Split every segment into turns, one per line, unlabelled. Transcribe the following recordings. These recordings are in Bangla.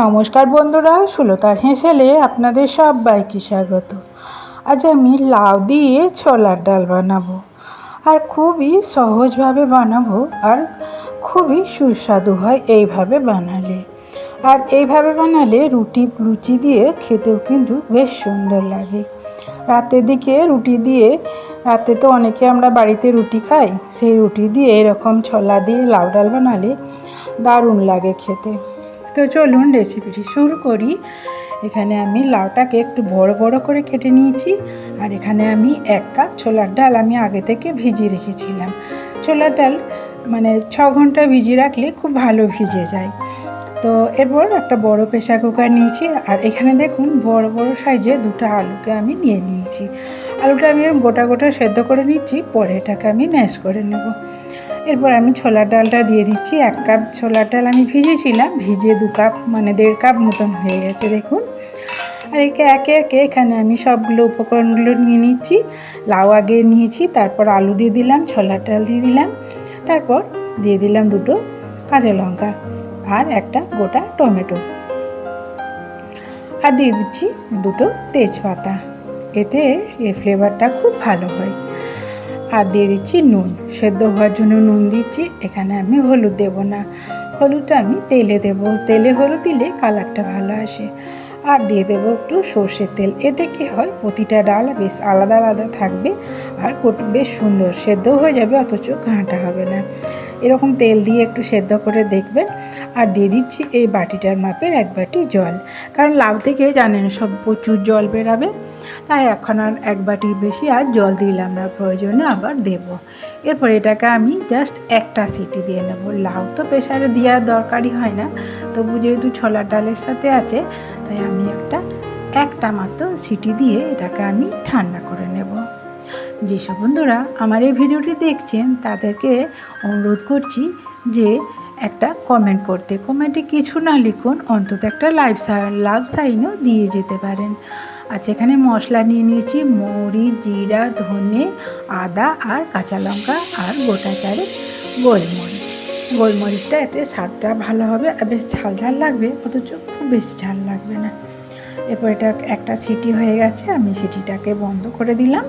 নমস্কার বন্ধুরা, সুলতার হেঁসেলে আপনাদের সবাইকে স্বাগত। আজ আমি লাউ দিয়ে ছোলার ডাল বানাবো, আর খুবই সহজভাবে বানাবো, আর খুবই সুস্বাদু হয় এইভাবে বানালে। আর এইভাবে বানালে রুটি, লুচি দিয়ে খেতেও কিন্তু বেশ সুন্দর লাগে। রাতের দিকে রুটি দিয়ে, রাতে তো অনেকে আমরা বাড়িতে রুটি খাই, সেই রুটি দিয়ে এরকম ছোলা দিয়ে লাউ ডাল বানালে দারুণ লাগে খেতে। তো চলুন রেসিপিটি শুরু করি। এখানে আমি লাউটাকে একটু বড় বড় করে কেটে নিয়েছি আর এখানে আমি এক কাপ ছোলার ডাল আমি আগে থেকে ভিজিয়ে রেখেছিলাম। ছোলার ডাল মানে ছ ঘণ্টা ভিজিয়ে রাখলে খুব ভালো ভিজে যায়। তো এরপর একটা বড় প্রেশার কুকার নিয়েছি আর এখানে দেখুন বড় বড় সাইজে দুটো আলুকে আমি নিয়ে নিয়েছি। আলুটা আমি গোটা গোটা সেদ্ধ করে নিচ্ছি, পরে এটাকে আমি ম্যাশ করে নেব। এরপর আমি ছোলার ডালটা দিয়ে দিচ্ছি। এক কাপ ছোলার ডাল আমি ভিজেছিলাম। ভিজে দু কাপ মানে দেড় কাপ মতন হয়ে গেছে, দেখুন। আর একে একে একে এখানে আমি সবগুলো উপকরণগুলো নিয়ে নিচ্ছি। লাউ আগে নিয়েছি, তারপর আলু দিয়ে দিলাম ছোলার ডাল দিয়ে দিলাম, তারপর দিয়ে দিলাম দুটো কাঁচা লঙ্কা আর একটা গোটা টমেটো। আর দিয়ে দিচ্ছি দুটো তেজপাতা। এতে এর ফ্লেভারটা খুব ভালো হয়। আর দিয়ে দিচ্ছি নুন। সেদ্ধ হওয়ার জন্য নুন দিচ্ছি। এখানে আমি হলুদ দেব না। হলুদটা আমি তেলে দেব। তেলে হলুদ দিলে কালারটা ভালো আসে। আর দিয়ে দেব একটু সর্ষের তেল। এতে কি হয়, প্রতিটা ডাল বেশ আলাদা আলাদা থাকবে। আর বেশ সুন্দর। সেদ্ধ হয়ে যাবে, অথচ ঘাঁটা হবে না। এরকম তেল দিয়ে একটু সেদ্ধ করে দেখবেন আর দিয়ে দিচ্ছি এই বাটিটার মাপের এক বাটি জল। কারণ লাউ থেকে জানেন সব প্রচুর জল বেরাবে, তাই এখন আর এক বাটির বেশি আর জল দিলাম না প্রয়োজনে আবার দেব। এরপর এটাকে আমি জাস্ট একটা সিটি দিয়ে নেব। লাউ তো প্রেশারে দেওয়ার দরকারই হয় না, তবু যেহেতু ছোলার ডালের সাথে আছে, তাই আমি একটা একটা মাত্র সিটি দিয়ে এটাকে আমি ঠান্ডা করে নেব। যেসব বন্ধুরা আমার এই ভিডিওটি দেখছেন, তাদেরকে অনুরোধ করছি যে একটা কমেন্ট করতে। কমেন্টে কিছু না লিখুন, অন্তত একটা লাইভ লাভ সাইনও দিয়ে যেতে পারেন। আচ্ছা এখানে মশলা নিয়ে নিয়েছি, মৌরি, জিরা, ধনে, আদা আর কাঁচা লঙ্কা আর গোটা চারে গোলমরিচ। গোলমরিচটা এতে স্বাদটা ভালো হবে আর বেশ ঝাল ঝাল লাগবে, অথচ খুব বেশি ঝাল লাগবে না। এরপর এটা একটা সিটি হয়ে গেছে, আমি সিটিটাকে বন্ধ করে দিলাম।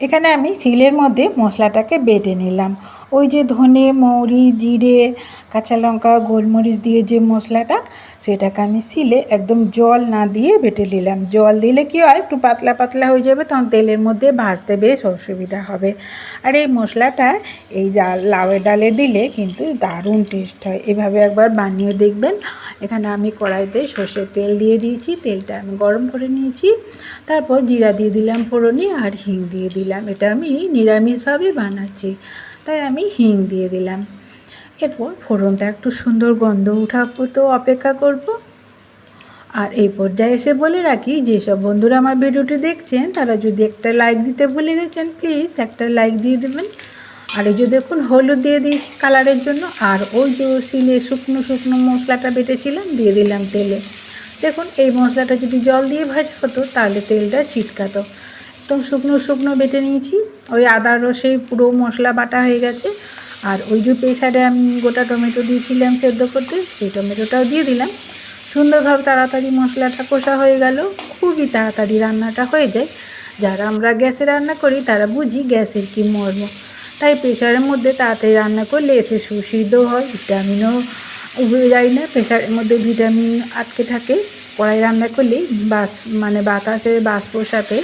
এখানে আমি শিলের মধ্যে মশলাটাকে বেটে নিলাম। ওই যে ধনে, মৌরি, জিরে, কাঁচা লঙ্কা, গোলমরিচ দিয়ে যে মশলাটা, সেটাকে আমি শিলে একদম জল না দিয়ে বেটে নিলাম। জল দিলে কি হয়, একটু পাতলা পাতলা হয়ে যাবে, তখন তেলের মধ্যে ভাজতে বেশ অসুবিধা হবে। আর এই মশলাটা এই লাউয়ের ডালে দিলে কিন্তু দারুণ টেস্ট হয়। এভাবে একবার বানিয়ে দেখবেন। এখানে আমি কড়াইতে সর্ষের তেল দিয়ে দিয়েছি, তেলটা আমি গরম করে নিয়েছি। তারপর জিরা দিয়ে দিলাম ফোড়নি আর হিং দিয়ে দিলাম। এটা আমি নিরামিষভাবে বানাচ্ছি, তাই আমি হিং দিয়ে দিলাম। এরপর ফোড়নটা একটু সুন্দর গন্ধ উঠা তো অপেক্ষা করব। আর এই পর্যায়ে এসে বলে রাখি, যেসব বন্ধুরা আমার ভিডিওটি দেখছেন, তারা যদি একটা লাইক দিতে ভুলে গেছেন প্লিজ একটা লাইক দিয়ে দেবেন। আর এই যে দেখুন, হলুদ দিয়ে দিয়েছি কালারের জন্য, আর ওই যে শিলে শুকনো শুকনো মশলাটা বেটেছিলাম, দিয়ে দিলাম তেলে। দেখুন, এই মশলাটা যদি জল দিয়ে ভাজা হতো, তাহলে তেলটা ছিটকাতো। একদম শুকনো শুকনো বেটে নিয়েছি, ওই আদা রসে পুরো মশলা বাটা হয়ে গেছে। আর ওই যে প্রেশারে আমি গোটা টমেটো দিয়েছিলাম সেদ্ধ করতে, সেই টমেটোটাও দিয়ে দিলাম। সুন্দরভাবে তাড়াতাড়ি মশলাটা কষা হয়ে গেল, খুবই তাড়াতাড়ি রান্নাটা হয়ে যায়। যারা আমরা গ্যাসে রান্না করি, তারা বুঝি গ্যাসের কি মর্ম। তাই প্রেশারের মধ্যে তাড়াতাড়ি রান্না করলে এতে সুসিদ্ধ হয়, ভিটামিনও উবে যায় না। প্রেশারের মধ্যে ভিটামিন আটকে থাকে। কড়াই রান্না করলেই বাস মানে বাতাসের বাষ্পর সাথে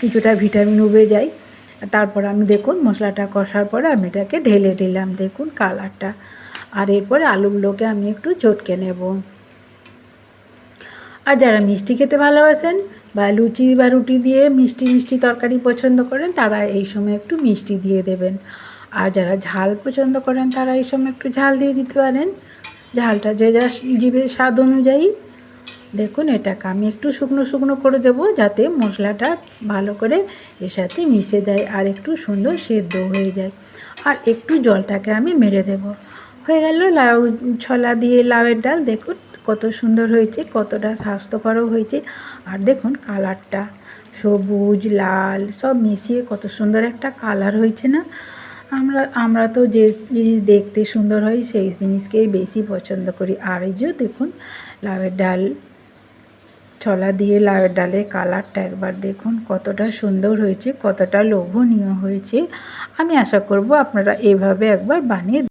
কিছুটা ভিটামিন উবে যায়। তারপর আমি দেখুন মশলাটা কষার পরে আমি এটাকে ঢেলে দিলাম। দেখুন কালারটা। আর এরপরে আলুগুলোকে আমি একটু চটকে নেব। আর যারা মিষ্টি খেতে ভালোবাসেন বা লুচি বা রুটি দিয়ে মিষ্টি মিষ্টি তরকারি পছন্দ করেন, তারা এই সময় একটু মিষ্টি দিয়ে দেবেন। আর যারা ঝাল পছন্দ করেন, তারা এই সময় একটু ঝাল দিয়ে দিতে পারেন। ঝালটা যে যা জীবের স্বাদ অনুযায়ী। দেখুন এটাকে আমি একটু শুকনো শুকনো করে দেবো যাতে মশলাটা ভালো করে এর সাথে মিশে যায় আর একটু সুন্দর সেদ্ধ হয়ে যায়। আর একটু জলটাকে আমি মেরে দেব। হয়ে গেল লাউ, ছলা দিয়ে লাউয়ের ডাল, দেখুন। কত সুন্দর হয়েছে, কতটা স্বাস্থ্যকরও হয়েছে। আর দেখুন কালারটা, সবুজ, লাল, সব মিশিয়ে কত সুন্দর একটা কালার হয়েছে না? আমরা আমরা তো যে জিনিস দেখতে সুন্দর হয়, সেই জিনিসকেই বেশি পছন্দ করি। আর এই যে দেখুন, লাউয়ের ডাল, ছলা দিয়ে লাউয়ের ডালের কালারটা একবার দেখুন, কতটা সুন্দর হয়েছে, কতটা লোভনীয় হয়েছে। আমি আশা করব আপনারা এভাবে একবার বানিয়ে